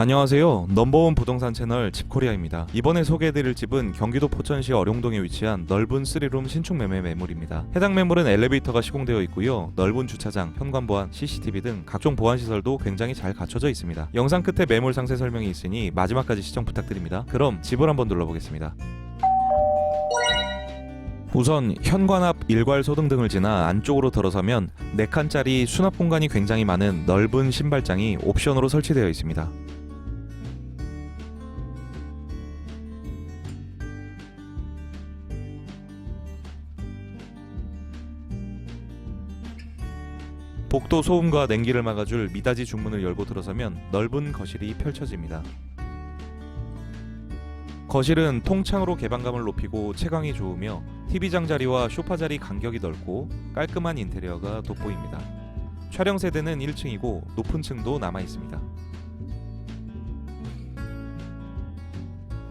안녕하세요. 넘버원 부동산 채널 집코리아입니다. 이번에 소개해드릴 집은 경기도 포천시 어룡동에 위치한 넓은 3룸 신축 매매 매물입니다. 해당 매물은 엘리베이터가 시공되어 있고요. 넓은 주차장, 현관 보안, CCTV 등 각종 보안 시설도 굉장히 잘 갖춰져 있습니다. 영상 끝에 매물 상세 설명이 있으니 마지막까지 시청 부탁드립니다. 그럼 집을 한번 눌러보겠습니다. 우선 현관 앞 일괄 소 등 등을 지나 안쪽으로 들어서면 4칸짜리 수납 공간이 굉장히 많은 넓은 신발장이 옵션으로 설치되어 있습니다. 복도 소음과 냉기를 막아줄 미닫이 중문을 열고 들어서면 넓은 거실이 펼쳐집니다. 거실은 통창으로 개방감을 높이고 채광이 좋으며 TV장 자리와 소파 자리 간격이 넓고 깔끔한 인테리어가 돋보입니다. 촬영 세대는 1층이고 높은 층도 남아 있습니다.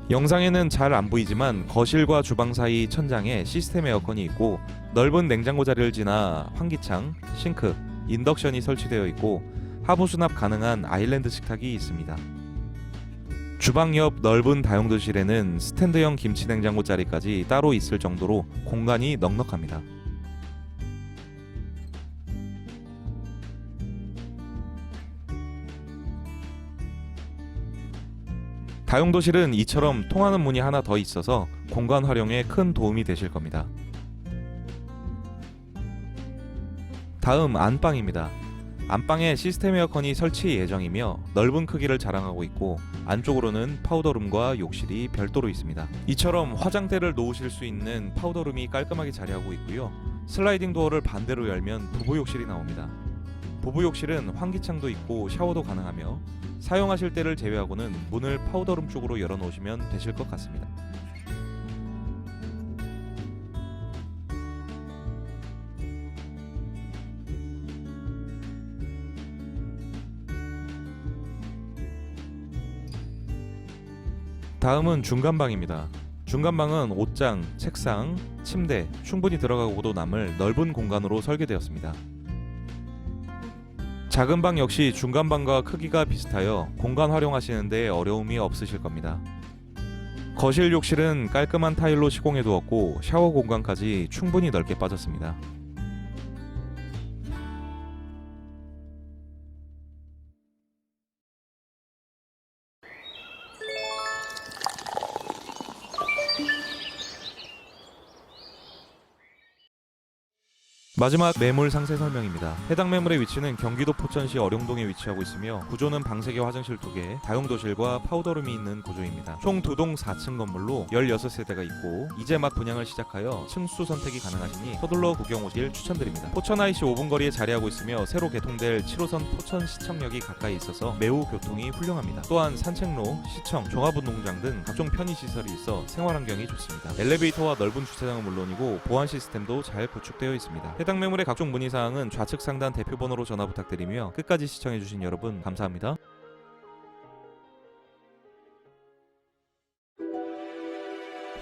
영상에는 잘 안 보이지만 거실과 주방 사이 천장에 시스템 에어컨이 있고 넓은 냉장고 자리를 지나 환기창, 싱크, 인덕션이 설치되어 있고 하부 수납 가능한 아일랜드 식탁이 있습니다. 주방 옆 넓은 다용도실에는 스탠드형 김치 냉장고 자리까지 따로 있을 정도로 공간이 넉넉합니다. 다용도실은 이처럼 통하는 문이 하나 더 있어서 공간 활용에 큰 도움이 되실 겁니다. 다음 안방입니다. 안방에 시스템 에어컨이 설치 예정이며 넓은 크기를 자랑하고 있고 안쪽으로는 파우더룸과 욕실이 별도로 있습니다. 이처럼 화장대를 놓으실 수 있는 파우더룸이 깔끔하게 자리하고 있고요. 슬라이딩 도어를 반대로 열면 부부 욕실이 나옵니다. 부부 욕실은 환기창도 있고 샤워도 가능하며 사용하실 때를 제외하고는 문을 파우더룸 쪽으로 열어 놓으시면 되실 것 같습니다. 다음은 중간방입니다. 중간방은 옷장, 책상, 침대 충분히 들어가고도 남을 넓은 공간으로 설계되었습니다. 작은 방 역시 중간방과 크기가 비슷하여 공간 활용하시는데 어려움이 없으실 겁니다. 거실 욕실은 깔끔한 타일로 시공해 두었고 샤워 공간까지 충분히 넓게 빠졌습니다. 마지막 매물 상세 설명입니다. 해당 매물의 위치는 경기도 포천시 어룡동에 위치하고 있으며 구조는 방세개 화장실 2개, 다용도실과 파우더룸이 있는 구조입니다. 총 두 동 4층 건물로 16세대가 있고 이제 막 분양을 시작하여 층수 선택이 가능하시니 서둘러 구경 오실 추천드립니다. 포천 IC 5분 거리에 자리하고 있으며 새로 개통될 7호선 포천 시청역이 가까이 있어서 매우 교통이 훌륭합니다. 또한 산책로, 시청, 종합운동장 등 각종 편의 시설이 있어 생활 환경이 좋습니다. 엘리베이터와 넓은 주차장은 물론이고 보안 시스템도 잘 구축되어 있습니다. 해당 매물의 각종 문의 사항은 좌측 상단 대표 번호로 전화 부탁드리며 끝까지 시청해 주신 여러분 감사합니다.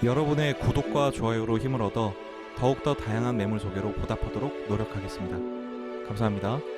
여러분의 구독과 좋아요로 힘을 얻어 더욱더 다양한 매물 소개로 보답하도록 노력하겠습니다. 감사합니다.